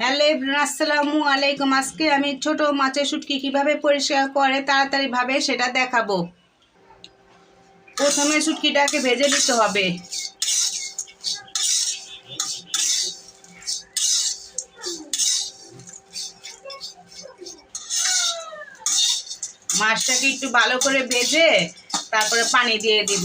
Hello আসসালামু আলাইকুম। আজকে আমি ছোট মাছের শুটকি কীভাবে পরিষ্কার করে তাড়াতাড়ি ভাবে সেটা দেখাবো। প্রথমে শুটকিটাকে ভেজে নিতে হবে। মাছটাকে একটু ভালো করে ভেজে তারপরে পানি দিয়ে দিব।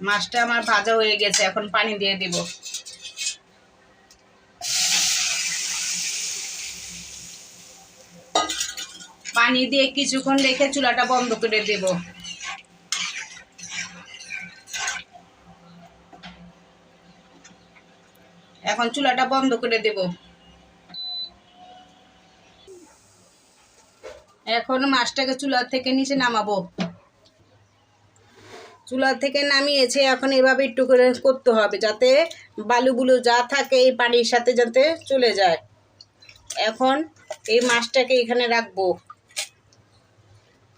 মাছটা আমার ভাজা হয়ে গেছে, এখন পানি দিয়ে দিব। পানি দিয়ে কিছুক্ষণ রেখে চুলাটা বন্ধ করে দেব। এখন চুলাটা বন্ধ করে দেব। এখন মাছটাকে চুলা থেকে নিচে নামাবো। চুলা থেকে নামিয়েছে, এখন এভাবে একটু করে করতে হবে যাতে বালুগুলো যা থাকে এই পানির সাথে যাতে চলে যায়। এখন এই মাছটাকে এখানে রাখব।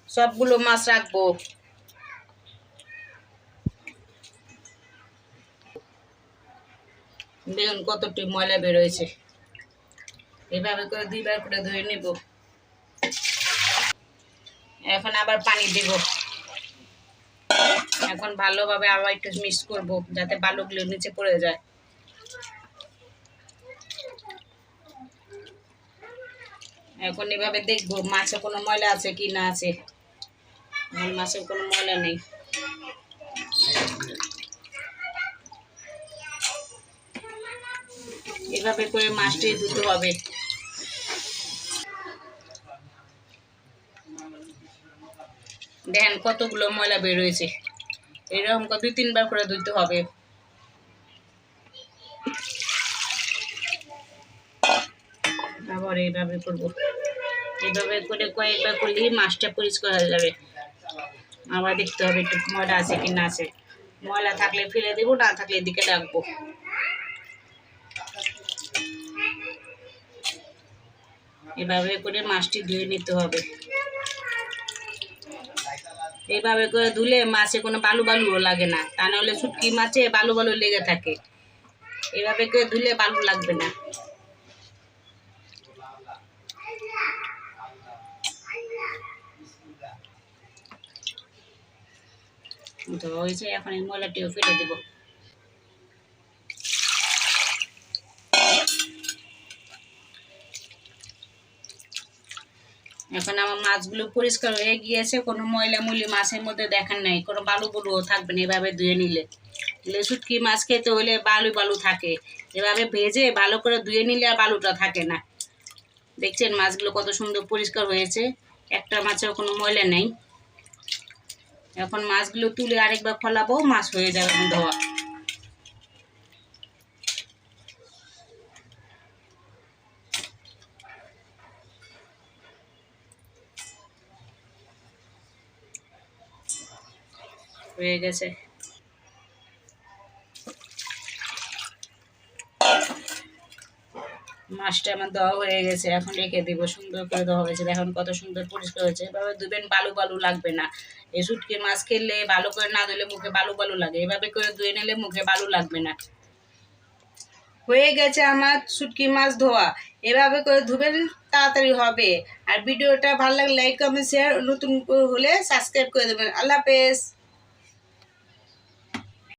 সবগুলো মাছ রাখব। দেখুন কতটি ময়লা বেরোয়েছে। এভাবে করে দুইবার করে ধুয়ে নেব। এখন আবার পানি দেব। এখন ভালোভাবে আবার একটু মিক্স করব, যাতে বালুগুলো নিচে পড়ে যায়। এখন এভাবে দেখব, মাছে কোনো ময়লা আছে কি না আছে। এখন মাছে কোনো ময়লা নেই। এভাবে করে মাছটি ধুতে হবে। দেখেন কতগুলো ময়লা বেরোয়েছে এরকম করে দুই তিনবার করে ধুতে হবে। আবার এইভাবে করব। এইভাবে করে কয়েকবার করলেই মাছটা পরিষ্কার হয়ে যাবে। আবার দেখতে হবে একটু ময়লা আছে কি না আছে। ময়লা থাকলে ফেলে দেবো, না থাকলে এদিকে রাখব। এভাবে করে মাছটি ধুয়ে নিতে হবে। এইভাবে করে ধুলে মাছে কোনো বালু বালুও লাগে না। তা নাহলে শুটকি মাছে বালু বালু লেগে থাকে। এভাবে করে ধুলে বালু লাগবে না। তো হয়েছে এখন এই ময়লাটিও ফেলে দেবো। এখন আমার মাছগুলো পরিষ্কার হয়ে গিয়েছে, কোনো ময়লা মুলি মাছের মধ্যে দেখার নাই, কোনো বালু বুলুও থাকবে না এভাবে ধুয়ে নিলে। শুটকি মাছ খেতে হলে বালু বালু থাকে, এভাবে ভেজে ভালো করে ধুয়ে নিলে আর বালুটা থাকে না। দেখছেন মাছগুলো কত সুন্দর পরিষ্কার হয়েছে, একটা মাছেও কোনো ময়লা নেই। এখন মাছগুলো তুলে আরেকবার ফলাবো, মাছ হয়ে যাবে ধোয়া। হয়ে গেছে। মাছটা আমার দেওয়া হয়ে গেছে, এখন রেখে সুন্দর করে দেওয়া হয়েছে। কত সুন্দর পরিষ্কার হয়েছে। এভাবে বালু বালু লাগবে না। এই শুটকি মাছ ভালো করে না মুখে বালু বালু লাগে। এভাবে করে ধুয়ে নিলে মুখে বালু লাগবে না। হয়ে গেছে আমার শুটকি মাছ ধোয়া। এভাবে করে ধুবেন তাড়াতাড়ি হবে। আর ভিডিওটা ভালো লাগলে লাইক কমেন্ট শেয়ার নতুন হলে সাবস্ক্রাইব করে দেবেন। আল্লাহ হাফেজ।